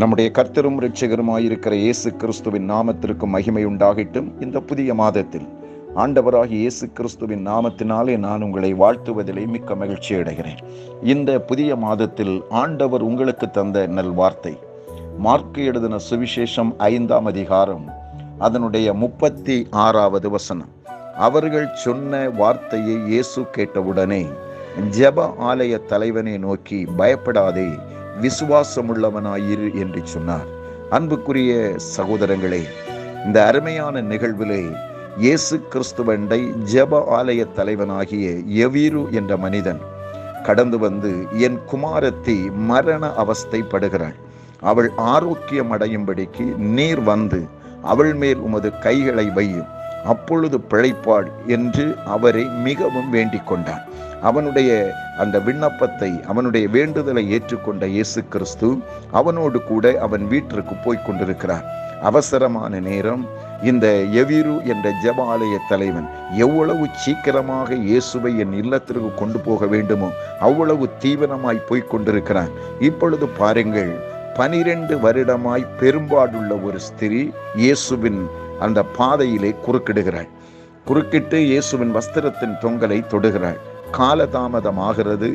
நம்முடைய கர்த்தரும் இரட்சகருமாயிருக்கிற இயேசு கிறிஸ்துவின் நாமத்திற்கு மகிமை உண்டாகட்டும். இந்த புதிய மாதத்தில் ஆண்டவராகிய இயேசு கிறிஸ்துவின் நாமத்தினாலே நான் உங்களை வாழ்த்துவதிலே மிக்க மகிழ்ச்சி அடைகிறேன். இந்த புதிய மாதத்தில் ஆண்டவர் உங்களுக்கு தந்த நல்வார்த்தை. மார்க்கு எழுதின சுவிசேஷம் ஐந்தாம் அதிகாரம் அதனுடைய முப்பத்தி ஆறாவது வசனம். அவர்கள் சொன்ன வார்த்தையை இயேசு கேட்டவுடனே ஜெப ஆலய தலைவனை நோக்கி பயப்படாதே விசுவாசமுள்ளவனாயிரு என்று சொன்னார். அன்புக்குரிய சகோதரங்களே இந்த அருமையான நிகழ்விலே இயேசு கிறிஸ்துவண்டை ஜெப ஆலய தலைவனாகிய எவீரு என்ற மனிதன் கடந்து வந்து என் குமாரத்தி மரண அவஸ்தைப்படுகிறாள். அவள் ஆரோக்கியம் அடையும்படிக்கு நீர் வந்து அவள் மேல் உமது கைகளை வையும். அப்பொழுது பிழைப்பாள் என்று அவரை மிகவும் வேண்டிக் கொண்டான் அவனுடைய அந்த விண்ணப்பத்தை அவனுடைய வேண்டுதலை ஏற்றுக்கொண்ட இயேசு கிறிஸ்து அவனோடு கூட அவன் வீட்டிற்கு போய் கொண்டிருக்கிறார். அவசரமான நேரம். இந்த எவிரு என்ற ஜபாலய தலைவன் எவ்வளவு சீக்கிரமாக இயேசுவை என் இல்லத்திற்கு கொண்டு போக வேண்டுமோ அவ்வளவு தீவிரமாய் போய்க் கொண்டிருக்கிறான். இப்பொழுது பாருங்கள் பனிரெண்டு வருடமாய் பெரும்பாடுள்ள ஒரு ஸ்திரீ இயேசுவின் அந்த பாதையிலே குறுக்கிடுகிறாள். குறுக்கிட்டு இயேசுவின் வஸ்திரத்தின் தொங்கலை தொடுகிறாள். காலதாமதமாகிறது.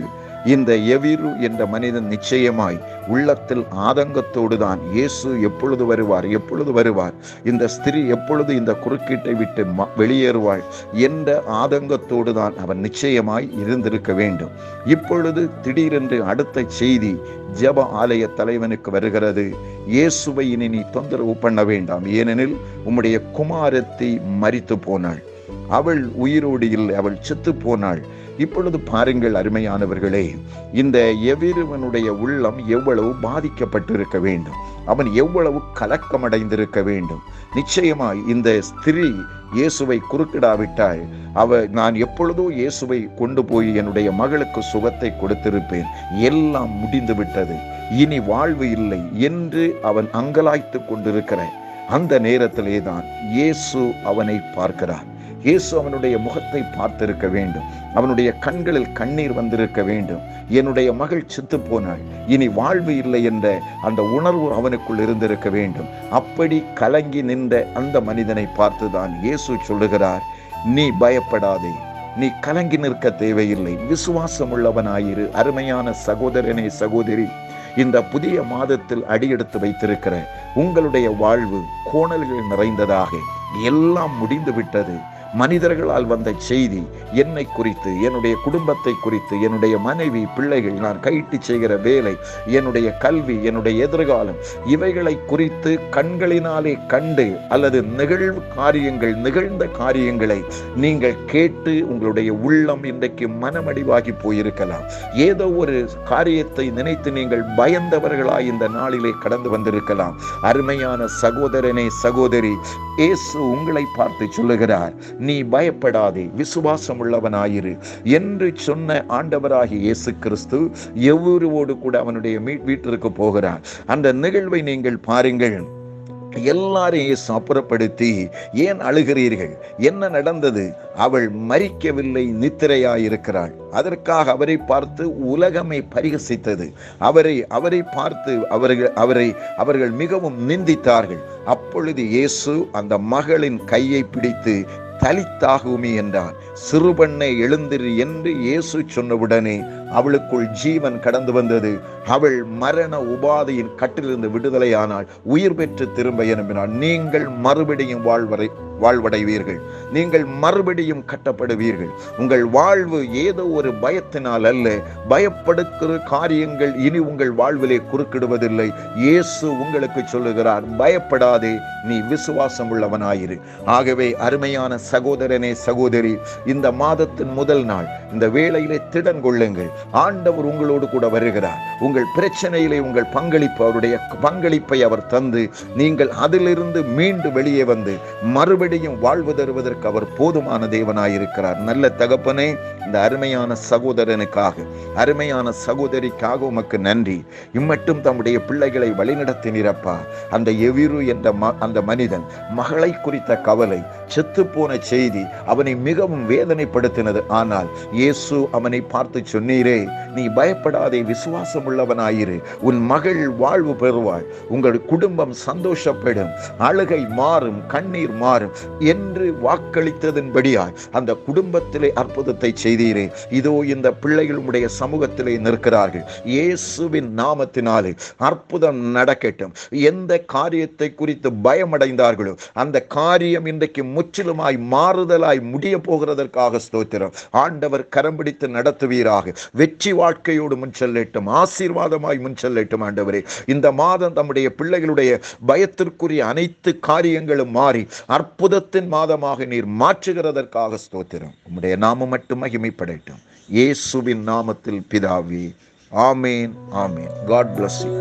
இந்த எவிரு என்ற மனிதன் நிச்சயமாய் உள்ளத்தில் ஆதங்கத்தோடு தான் இயேசு எப்பொழுது வருவார் எப்பொழுது வருவார்? இந்த ஸ்திரீ எப்பொழுது இந்த குறுக்கீட்டை விட்டு வெளியேறுவாள் என்ற ஆதங்கத்தோடு தான் அவன் நிச்சயமாய் இருந்திருக்க வேண்டும். இப்பொழுது திடீரென்று அடுத்த செய்தி ஜப ஆலய தலைவனுக்கு வருகிறது. இயேசுவை இனி நீ தொந்தரவு பண்ண வேண்டாம். ஏனெனில் உம்முடைய குமாரத்தை மறித்து போனாள் அவள் உயிரோடு இல்லை அவள் செத்து போனாள். இப்பொழுது பாருங்கள் அருமையானவர்களே இந்த எவிருவனுடைய உள்ளம் எவ்வளவு பாதிக்கப்பட்டிருக்க வேண்டும். அவன் எவ்வளவு கலக்கமடைந்திருக்க வேண்டும். நிச்சயமாய் இந்த ஸ்திரீ இயேசுவை குறுக்கிடாவிட்டால் அவ நான் எப்பொழுதோ இயேசுவை கொண்டு போய் என்னுடைய மகளுக்கு சுகத்தை கொடுத்திருப்பேன். எல்லாம் முடிந்து விட்டது இனி வாழ்வு இல்லை என்று அவன் அங்கலாய்த்து கொண்டிருக்கிற அந்த நேரத்திலே தான் இயேசு அவனை பார்க்கிறார். இயேசு அவனுடைய முகத்தை பார்த்திருக்க வேண்டும். அவனுடைய கண்களில் கண்ணீர் வந்திருக்க வேண்டும். என்னுடைய மகள் சித்து போனாள். இனி வாழ்வு இல்லை என்ற அந்த உணர்வு அவனுக்குள் இருந்திருக்க வேண்டும். அப்படி கலங்கி நின்ற அந்த மனிதனை பார்த்துதான் இயேசு சொல்லுகிறார் நீ பயப்படாதே. நீ கலங்கி நிற்க தேவையில்லை. விசுவாசம் உள்ளவனாயிரு அருமையான சகோதரனே சகோதரி. இந்த புதிய மாதத்தில் அடியெடுத்து வைத்திருக்கிற உங்களுடைய வாழ்வு கோணல்கள் நிறைந்ததாக. எல்லாம் முடிந்து விட்டது. மனிதர்களால் வந்த செய்தி என்னை குறித்து என்னுடைய குடும்பத்தை குறித்து என்னுடைய மனைவி பிள்ளைகள் நான் கைட்டு செய்கிற வேலை என்னுடைய கல்வி என்னுடைய எதிர்காலம் இவைகளை குறித்து கண்களினாலே கண்டு அல்லது நிகழ்வு காரியங்கள் நிகழ்ந்த காரியங்களை நீங்கள் கேட்டு உங்களுடைய உள்ளம் இன்றைக்கு மனமடிவாகி போயிருக்கலாம். ஏதோ ஒரு காரியத்தை நினைத்து நீங்கள் பயந்தவர்களாய் இந்த நாளிலே கடந்து வந்திருக்கலாம். அருமையான சகோதரனே சகோதரி இயேசு உங்களை பார்த்து சொல்லுகிறார் நீ பயப்படாதே விசுவாசம் உள்ளவனாயிரு என்று சொன்ன ஆண்டவராகிய இயேசு கிறிஸ்து எவ்வொருவோடு கூட அவனுடைய வீட்டிற்கு போகிறார். அந்த நிகழ்வை நீங்கள் பாருங்கள். எல்லாரையும் இயேசு அப்புறப்படுத்தி ஏன் அழுகிறீர்கள்? என்ன நடந்தது? அவள் மறிக்கவில்லை நித்திரையாயிருக்கிறாள். அதற்காக அவரை பார்த்து உலகமை பரிகசித்தது. அவரை அவரை பார்த்து அவர்கள் அவரை அவர்கள் மிகவும் நிந்தித்தார்கள். அப்பொழுது இயேசு அந்த மகளின் கையை பிடித்து தலித்தாகுமி என்றார் சிறுபெண்ணை எழுந்திரு என்று இயேசு சொன்னவுடனே அவளுக்குள் ஜீவன் கடந்து வந்தது. அவள் மரண உபாதையின் கட்டிலிருந்து விடுதலையானாள். உயிர் பெற்று திரும்ப எனும்பினாள். நீங்கள் மறுபடியும் வாழ்வரை வாழ்வடைவீர்கள். நீங்கள் மறுபடியும் கட்டப்படுவீர்கள். உங்கள் வாழ்வு ஏதோ ஒரு பயத்தினால் அல்ல. பயப்படுக்கிற காரியங்கள் இனி உங்கள் வாழ்விலே குறுக்கிடுவதில்லை. இயேசு உங்களுக்கு சொல்லுகிறார் பயப்படாதே நீ விசுவாசம் உள்ளவனாயிரு ஆகவே அருமையான சகோதரனே சகோதரி இந்த மாதத்தின் முதல் நாள் இந்த வேளையிலே திடன் கொள்ளுங்கள். ஆண்டவர் உங்களோடு கூட வருகிறார். உங்கள் பிரச்சனையிலே உங்கள் பங்களிப்பு அவருடைய பங்களிப்பை அவர் தந்து நீங்கள் அதிலிருந்து மீண்டு வெளியே வந்து மறுபடியும் மறுபடியும் வாழ்வு தருவதற்கு அவர் போதுமான தேவனாயிருக்கிறார். நல்ல தகப்பனே இந்த அருமையான சகோதரனுக்காக அருமையான சகோதரிக்காக உமக்கு நன்றி. இம்மட்டும் தம்முடைய பிள்ளைகளை வழிநடத்தி வழிநடத்தினீரப்பா. அந்த எவிரு என்ற ம- அந்த மனிதன் மகளை குறித்த கவலை செத்துப்போன செய்தி அவனை மிகவும் வேதனைப்படுத்தினது. ஆனால் இயேசு அவனை பார்த்து சொன்னீரே நீ பயப்படாதே விசுவாசம் உள்ளவனாயிரு உன் மகள் வாழ்வு பெறுவாள். உங்கள் குடும்பம் சந்தோஷப்படும். அழுகை மாறும் கண்ணீர் மாறும் என்று வாக்களித்ததன்படியாய் அந்த குடும்பத்திலே அற்புதத்தை செய்தீரே. இதோ இந்த பிள்ளைகள் உடைய சமூகத்திலே நிற்கிறார்கள். இயேசுவின் நாமத்தினாலே அற்புதம் நடக்கட்டும். எந்த காரியத்தை குறித்து பயமடைந்தார்களோ அந்த காரியம் இன்றைக்கு முற்றிலுமாய் மாறுதலாய் முடிய போகிறதற்காக ஸ்தோத்திரம். ஆண்டவர் கரம்பிடித்து நடத்துவீராக. வெற்றி வாழ்க்கையோடு முன் செல்லட்டும் ஆசீர்வாதமாய் முன் செல்லட்டும் ஆண்டவரே. இந்த மாதம் தம்முடைய பிள்ளைகளுடைய பயத்திற்குரிய அனைத்து காரியங்களும் மாறி அற்புதத்தின் மாதமாக நீர் மாற்றுகிறதற்காக ஸ்தோத்திரம். உம்முடைய நாமம் மட்டும் மகிமைப்படட்டும். இயேசுவின் நாமத்தில் பிதாவி ஆமேன் ஆமேன். God bless you.